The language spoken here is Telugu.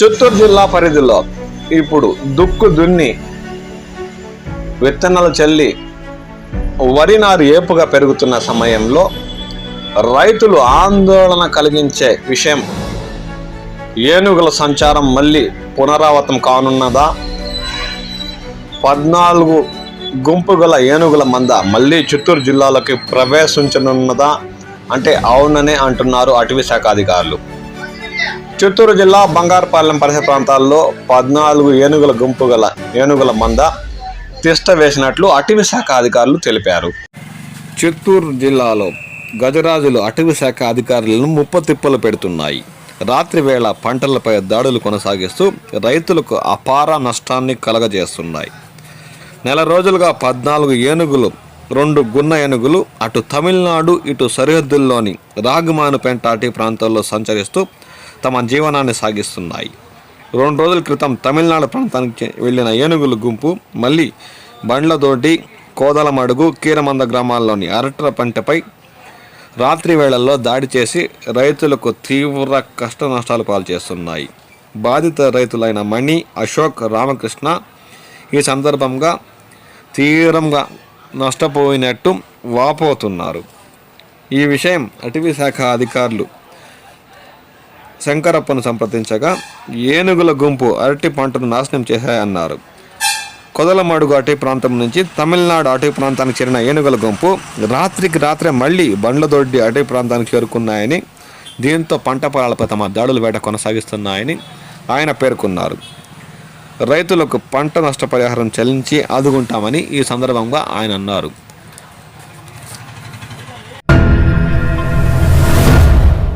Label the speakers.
Speaker 1: చిత్తూరు జిల్లా పరిధిలో ఇప్పుడు దుక్కు దున్ని విత్తనాలు చల్లి వరి నారు ఏపుగా పెరుగుతున్న సమయంలో రైతులు ఆందోళన కలిగించే విషయం ఏనుగుల సంచారం మళ్ళీ పునరావృతం కానున్నదా? పద్నాలుగు గుంపుగల ఏనుగుల మంద మళ్ళీ చిత్తూరు జిల్లాలోకి ప్రవేశించనున్నదా? అంటే అవుననే అంటున్నారు అటవీ శాఖ అధికారులు. చిత్తూరు జిల్లా బంగారుపాలెం పరిసర ప్రాంతాల్లో పద్నాలుగు ఏనుగుల గుంపు గల ఏనుగుల మంద తిష్ట వేసినట్లు అటవీ శాఖ అధికారులు తెలిపారు. చిత్తూరు జిల్లాలో గజరాజులు అటవీ శాఖ అధికారులను ముప్పతిప్పలు పెడుతున్నాయి. రాత్రి వేళ పంటలపై దాడులు కొనసాగిస్తూ రైతులకు అపార నష్టాన్ని కలగజేస్తున్నాయి. నెల రోజులుగా పద్నాలుగు ఏనుగులు రెండు గున్న ఏనుగులు అటు తమిళనాడు ఇటు సరిహద్దుల్లోని రాగమానుపెంట అటవీ ప్రాంతాల్లో సంచరిస్తూ తమ జీవనాన్ని సాగిస్తున్నాయి. రెండు రోజుల క్రితం తమిళనాడు ప్రాంతానికి వెళ్ళిన ఏనుగుల గుంపు మళ్ళీ బండ్లదోటి కోదలమడుగు కీరమంద గ్రామాల్లోని అరట్ర పంటపై రాత్రి వేళల్లో దాడి చేసి రైతులకు తీవ్ర కష్ట నష్టాలు పాలు చేస్తున్నాయి. బాధిత రైతులైన మణి అశోక్ రామకృష్ణ ఈ సందర్భంగా తీవ్రంగా నష్టపోయినట్టు వాపోతున్నారు. ఈ విషయం అటవీ శాఖ అధికారులు శంకరప్పను సంప్రదించగా ఏనుగుల గుంపు అరటి పంటను నాశనం చేశాయన్నారు. కొదలమడుగు అటవీ ప్రాంతం నుంచి తమిళనాడు అటవీ ప్రాంతానికి చేరిన ఏనుగుల గుంపు రాత్రికి రాత్రే మళ్ళీ బండ్లదొడ్డి అటవీ ప్రాంతానికి చేరుకున్నాయని దీంతో పంట పొలాలపై తమ దాడులు వేట కొనసాగిస్తున్నాయని ఆయన పేర్కొన్నారు. రైతులకు పంట నష్టపరిహారం చెల్లించి ఆదుకుంటామని ఈ సందర్భంగా ఆయన అన్నారు.